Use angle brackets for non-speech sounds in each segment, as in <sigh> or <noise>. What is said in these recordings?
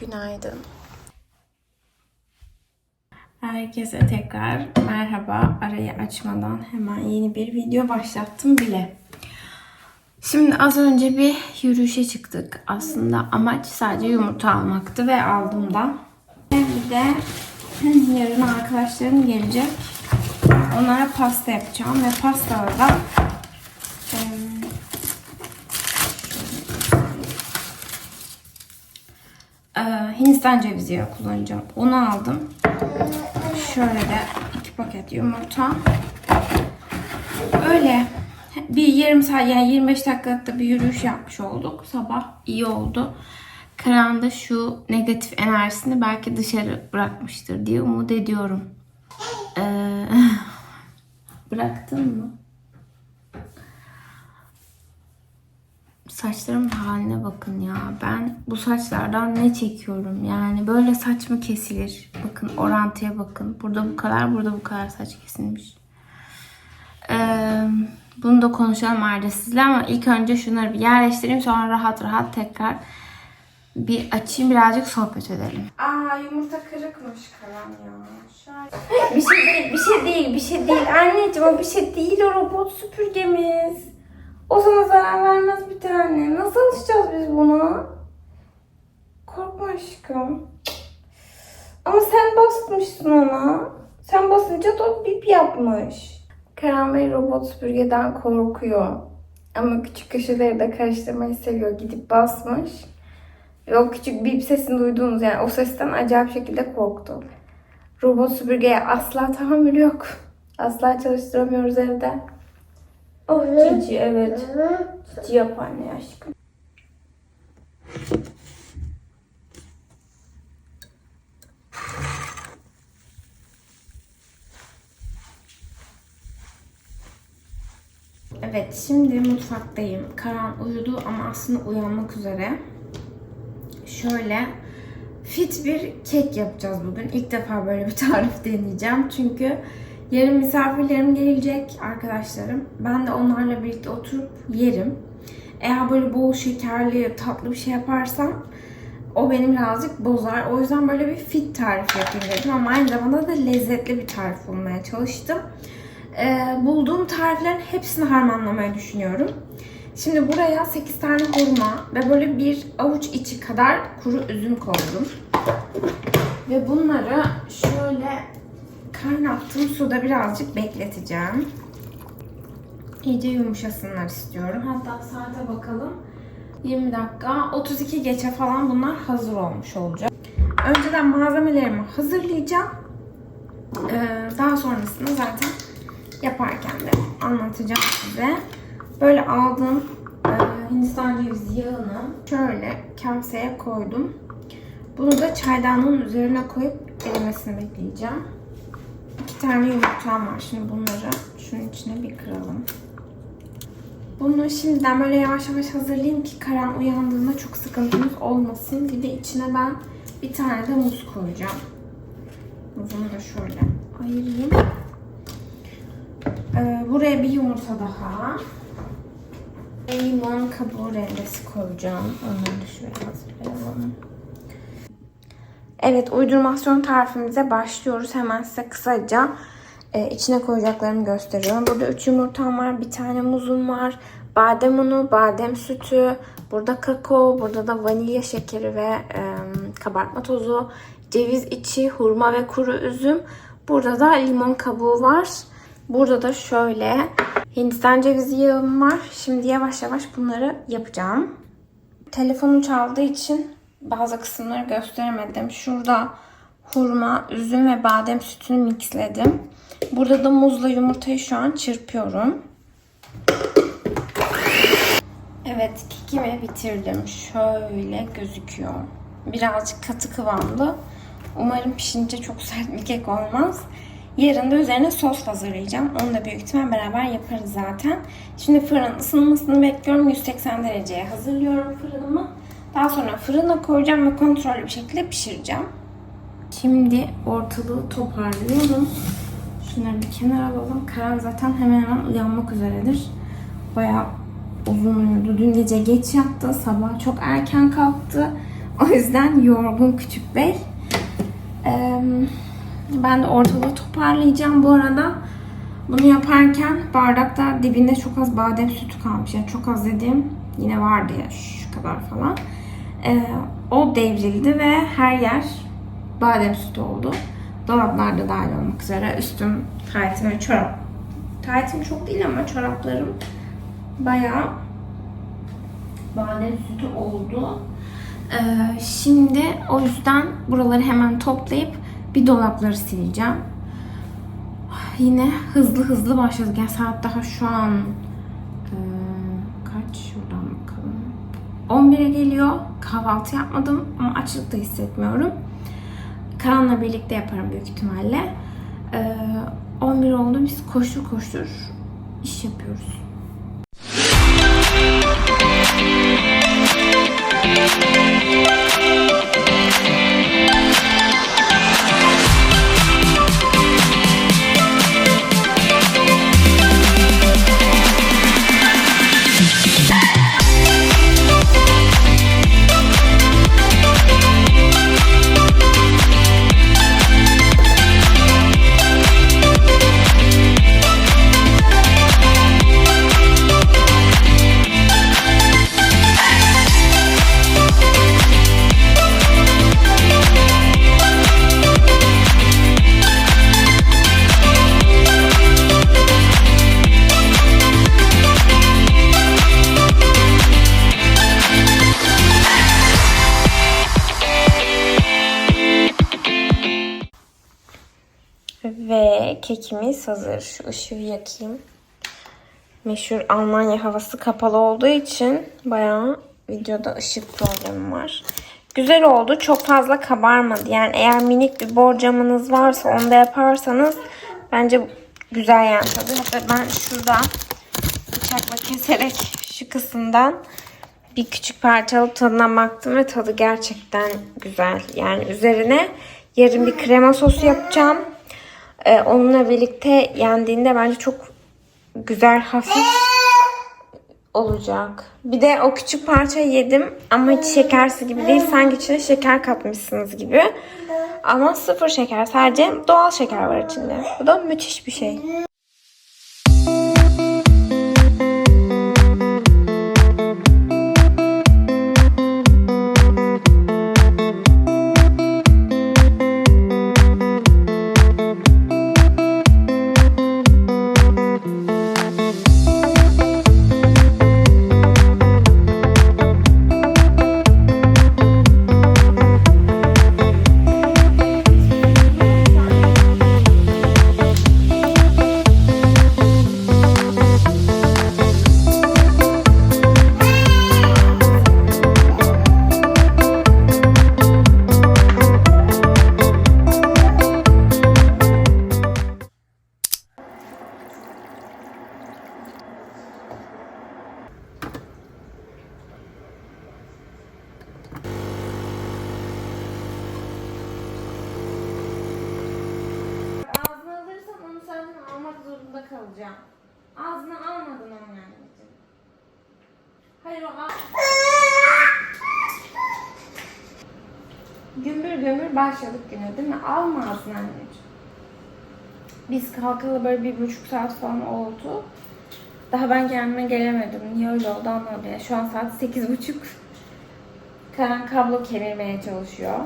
Günaydın. Herkese tekrar merhaba. Arayı açmadan hemen yeni bir video başlattım bile. Şimdi az önce bir yürüyüşe çıktık. Aslında amaç sadece yumurta almaktı ve aldım da. Bir de yarın arkadaşlarım gelecek. Onlara pasta yapacağım ve pastada da em, Ee, Hindistan cevizi yağı kullanacağım. Onu aldım. Şöyle de iki paket yumurta. Öyle bir yarım saat yani 25 dakikalıkta bir yürüyüş yapmış olduk. Sabah iyi oldu. Karan'da şu negatif enerjisini belki dışarı bırakmıştır diye umut ediyorum. Ee, <laughs> bıraktın mı? Saçlarımın haline bakın ya. Ben bu saçlardan ne çekiyorum? Yani böyle saç mı kesilir? Bakın orantıya bakın. Burada bu kadar, burada bu kadar saç kesilmiş. Ee, bunu da konuşalım ayrıca sizle ama ilk önce şunları bir yerleştireyim. Sonra rahat rahat tekrar bir açayım birazcık sohbet edelim. Aa yumurta kırıkmış Karan ya. Bir şey değil, bir şey değil, bir şey değil. Anneciğim o bir şey değil o robot süpürgemiz. O sana zarar vermez bir aşkım. Ama sen basmışsın ona. Sen basınca da o bip yapmış. Karan Bey robot süpürgeden korkuyor. Ama küçük köşeleri de karıştırmayı seviyor. Gidip basmış. Ve o küçük bip sesini duyduğunuz yani o sesten acayip şekilde korktu. Robot süpürgeye asla tahammülü yok. Asla çalıştıramıyoruz evde. Oh cici evet. Cici yap anne aşkım. Evet şimdi mutfaktayım. Karan uyudu ama aslında uyanmak üzere. Şöyle fit bir kek yapacağız bugün. İlk defa böyle bir <laughs> tarif deneyeceğim. Çünkü yarın misafirlerim gelecek, arkadaşlarım. Ben de onlarla birlikte oturup yerim. Eğer böyle bol şekerli, tatlı bir şey yaparsam o beni birazcık bozar. O yüzden böyle bir fit tarif yapayım dedim ama aynı zamanda da lezzetli bir tarif bulmaya çalıştım. Ee, bulduğum tariflerin hepsini harmanlamayı düşünüyorum. Şimdi buraya 8 tane hurma ve böyle bir avuç içi kadar kuru üzüm koydum. Ve bunları şöyle kaynattığım suda birazcık bekleteceğim. İyice yumuşasınlar istiyorum. Hatta saate bakalım. 20 dakika, 32 geçe falan bunlar hazır olmuş olacak. Önceden malzemelerimi hazırlayacağım. Ee, daha sonrasında zaten yaparken de anlatacağım size. Böyle aldığım e, Hindistan cevizi yağını şöyle kaseye koydum. Bunu da çaydanlığın üzerine koyup erimesini bekleyeceğim. İki tane yumurtam var. Şimdi bunları şunun içine bir kıralım. Bunu şimdiden böyle yavaş yavaş hazırlayayım ki Karan uyandığında çok sıkıntımız olmasın. Bir de içine ben bir tane de muz koyacağım. Muzumu da şöyle ayırayım. Ee, buraya bir yumurta daha. Limon kabuğu rendesi koyacağım. Onları da şöyle hazırlayalım. Evet uydurmasyon tarifimize başlıyoruz. Hemen size kısaca e, içine koyacaklarımı gösteriyorum. Burada 3 yumurtam var. Bir tane muzum var. Badem unu, badem sütü. Burada kakao. Burada da vanilya şekeri ve e, kabartma tozu. Ceviz içi, hurma ve kuru üzüm. Burada da limon kabuğu var. Burada da şöyle Hindistan cevizi yağım var. Şimdi yavaş yavaş bunları yapacağım. Telefonum çaldığı için bazı kısımları gösteremedim. Şurada hurma, üzüm ve badem sütünü mixledim. Burada da muzla yumurtayı şu an çırpıyorum. Evet kekimi bitirdim. Şöyle gözüküyor. Birazcık katı kıvamlı. Umarım pişince çok sert bir kek olmaz. Yarın da üzerine sos hazırlayacağım. Onu da büyük ihtimal beraber yaparız zaten. Şimdi fırın ısınmasını bekliyorum. 180 dereceye hazırlıyorum fırınımı. Daha sonra fırına koyacağım ve kontrollü bir şekilde pişireceğim. Şimdi ortalığı toparlıyorum. Şunları bir kenara alalım. Karan zaten hemen hemen uyanmak üzeredir. Bayağı uzun uyudu. Dün gece geç yattı. Sabah çok erken kalktı. O yüzden yorgun küçük bey. Ee, ben de ortalığı toparlayacağım bu arada. Bunu yaparken bardakta dibinde çok az badem sütü kalmış. Yani çok az dediğim yine vardı ya şu kadar falan. Ee, o devrildi ve her yer badem sütü oldu. Dolaplarda dahil olmak üzere üstüm, taytım ve çorap. Taytım çok değil ama çoraplarım bayağı badem sütü oldu. Ee, şimdi o yüzden buraları hemen toplayıp bir dolapları sileceğim. Yine hızlı hızlı başladık. Yani saat daha şu an e, kaç? Şuradan bakalım. 11'e geliyor. Kahvaltı yapmadım ama açlık da hissetmiyorum. Karan'la birlikte yaparım büyük ihtimalle. Ee, 11 oldu. Biz koştur koştur iş yapıyoruz. Ve kekimiz hazır. Şu ışığı yakayım. Meşhur Almanya havası kapalı olduğu için bayağı videoda ışık problemi var. Güzel oldu. Çok fazla kabarmadı. Yani eğer minik bir borcamınız varsa onu da yaparsanız bence güzel yani tadı. Hatta ben şurada bıçakla keserek şu kısımdan bir küçük parça alıp tadına baktım ve tadı gerçekten güzel. Yani üzerine yarın bir krema sosu yapacağım. Ee, onunla birlikte yendiğinde bence çok güzel, hafif olacak. Bir de o küçük parça yedim ama hiç şekersiz gibi değil. Sanki içine şeker katmışsınız gibi. Ama sıfır şeker. Sadece doğal şeker var içinde. Bu da müthiş bir şey. Zorunda kalacağım. Ağzına almadın onu anneciğim. Hayır o al. Gümbür gümbür başladık güne değil mi? Alma ağzına anneciğim. Biz kalkalı böyle bir buçuk saat falan oldu. Daha ben kendime gelemedim. Niye öyle oldu anlamadım. Yani şu an saat sekiz buçuk. Karan kablo kemirmeye çalışıyor.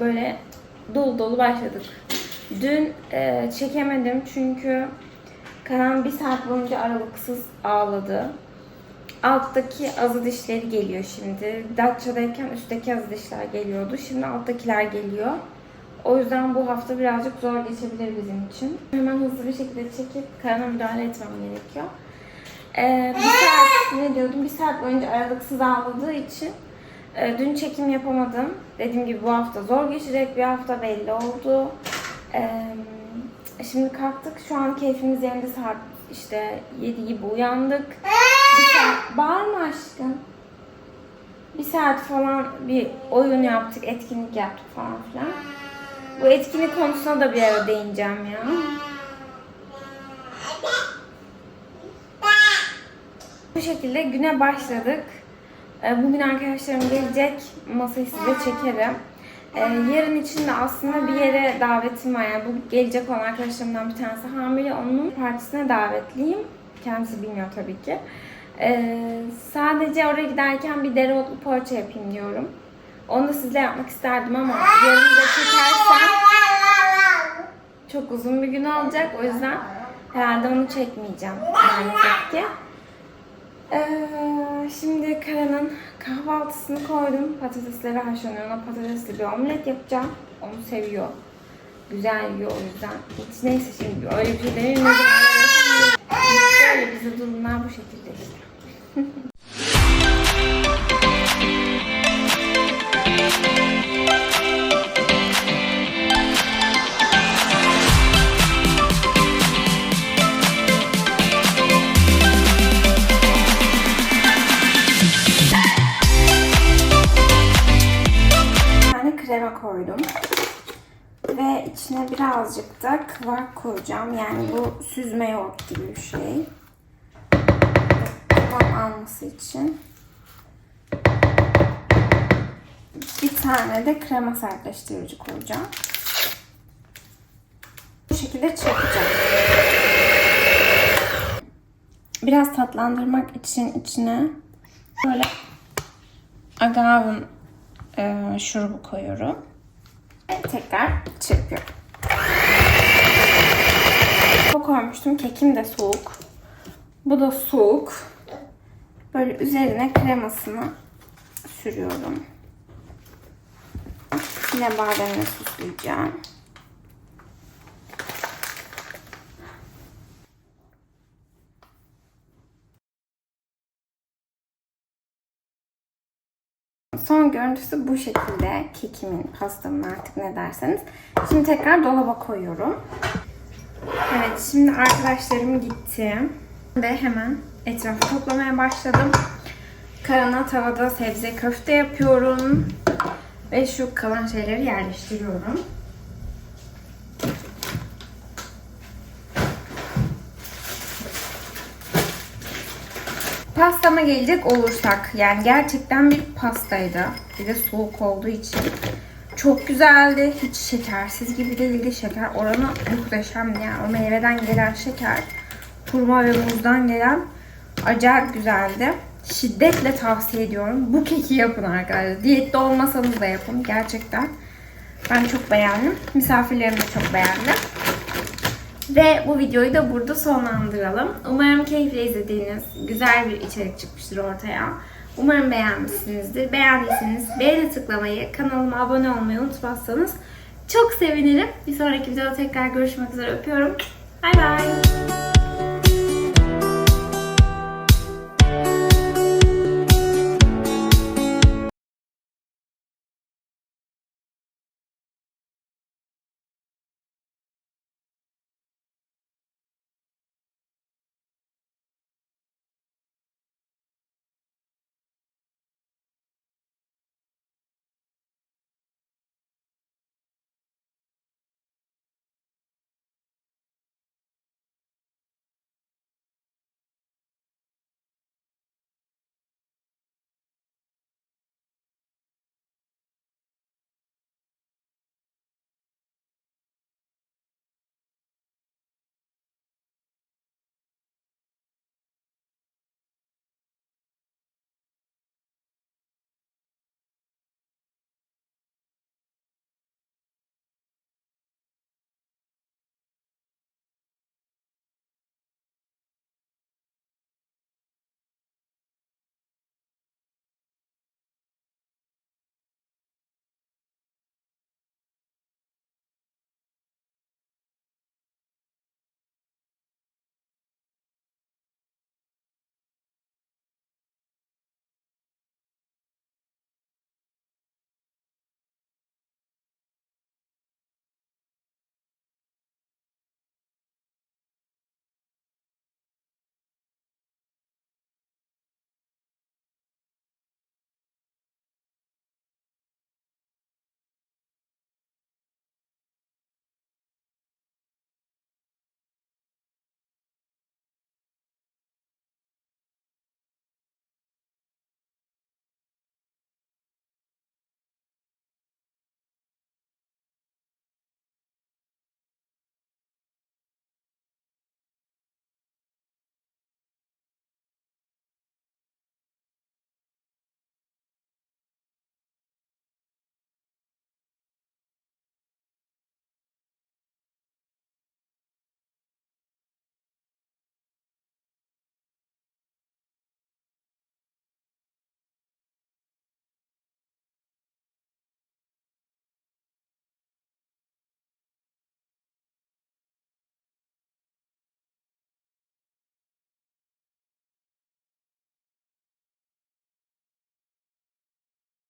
Böyle dolu dolu başladık. Dün e, çekemedim çünkü Karan bir saat boyunca aralıksız ağladı. Alttaki azı dişleri geliyor şimdi. Datça'dayken üstteki azı dişler geliyordu. Şimdi alttakiler geliyor. O yüzden bu hafta birazcık zor geçebilir bizim için. Hemen hızlı bir şekilde çekip Karan'a müdahale etmem gerekiyor. Ee, bir saat, ne diyordum, bir saat boyunca aralıksız ağladığı için e, dün çekim yapamadım. Dediğim gibi bu hafta zor geçecek, bir hafta belli oldu. Ee, şimdi kalktık, şu an keyfimiz yerinde saat işte 7 gibi uyandık. Bir saat, bağırma aşkım. Bir saat falan bir oyun yaptık, etkinlik yaptık falan filan. Bu etkinlik konusuna da bir ara değineceğim ya. Bu şekilde güne başladık. Bugün arkadaşlarım gelecek. Masayı size çekerim. Ee, yarın için de aslında bir yere davetim var. Yani bu gelecek olan arkadaşlarımdan bir tanesi hamile. Onun partisine davetliyim. Kendisi bilmiyor tabii ki. Ee, sadece oraya giderken bir dereotlu poğaça yapayım diyorum. Onu da sizle yapmak isterdim ama yarın da çekersem çok uzun bir gün olacak. O yüzden herhalde onu çekmeyeceğim maalesef ki. Ee, şimdi Kara'nın kahvaltısını koydum. Patatesleri haşlanıyor. Ona patatesli bir omlet yapacağım. Onu seviyor. Güzel yiyor o yüzden. Hiç neyse şimdi öyle bir şey demeyeyim. Böyle bize durumlar bu şekilde işte. <laughs> birazcık da kıvak koyacağım. Yani bu süzme yoğurt gibi bir şey. Kıvam alması için. Bir tane de krema sertleştirici koyacağım. Bu şekilde çırpacağım. Biraz tatlandırmak için içine böyle agavın e, şurubu koyuyorum. Ve tekrar çırpıyorum. Koymuştum. Kekim de soğuk. Bu da soğuk. Böyle üzerine kremasını sürüyorum. Yine bademle süsleyeceğim. Son görüntüsü bu şekilde. Kekimin, pastamın artık ne derseniz. Şimdi tekrar dolaba koyuyorum. Evet şimdi arkadaşlarım gitti. Ve hemen etrafı toplamaya başladım. Karana tavada sebze köfte yapıyorum. Ve şu kalan şeyleri yerleştiriyorum. Pastama gelecek olursak yani gerçekten bir pastaydı. Bir de soğuk olduğu için çok güzeldi. Hiç şekersiz gibi değildi. Şeker oranı muhteşemdi. Yani o meyveden gelen şeker, hurma ve muzdan gelen acayip güzeldi. Şiddetle tavsiye ediyorum. Bu keki yapın arkadaşlar. Diyette olmasanız da yapın. Gerçekten. Ben çok beğendim. Misafirlerim de çok beğendi. Ve bu videoyu da burada sonlandıralım. Umarım keyifle izlediğiniz güzel bir içerik çıkmıştır ortaya. Umarım beğenmişsinizdir. Beğendiyseniz beğeni tıklamayı, kanalıma abone olmayı unutmazsanız çok sevinirim. Bir sonraki videoda tekrar görüşmek üzere. Öpüyorum. Bay bay.